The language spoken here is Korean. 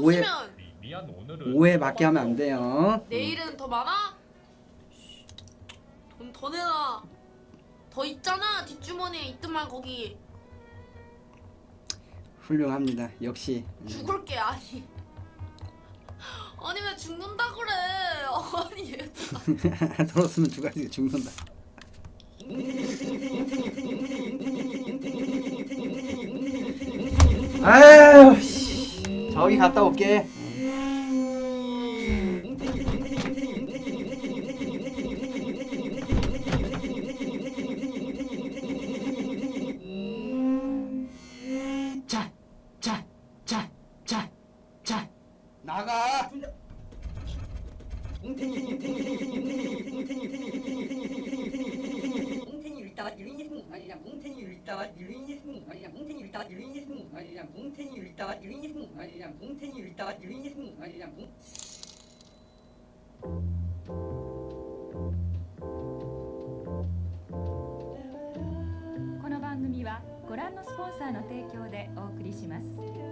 오해 없으면 미, 미안 오늘은 오해받게 하면 안 돼요. 내일은 더 많아? 돈 더 내놔. 더 있잖아 뒷주머니에 있더만 거기 훌륭합니다. 역시 죽을게 아니. 아니 왜 죽는다 그래? 아니 얘들아. 들었으면 죽어야지 죽는다. 아유 씨. 저기 갔다 올게. 자, 자, 자, 자, 자, 나가. 유인했으면 아니냐 몽탱이 읽다가 유인했으면 아니냐 몽탱이 읽다가 유인했으면 아니냐 몽탱이 읽다가 유인했으면 아니냐 몽 この番組はご覧のスポンサーの提供でお送りします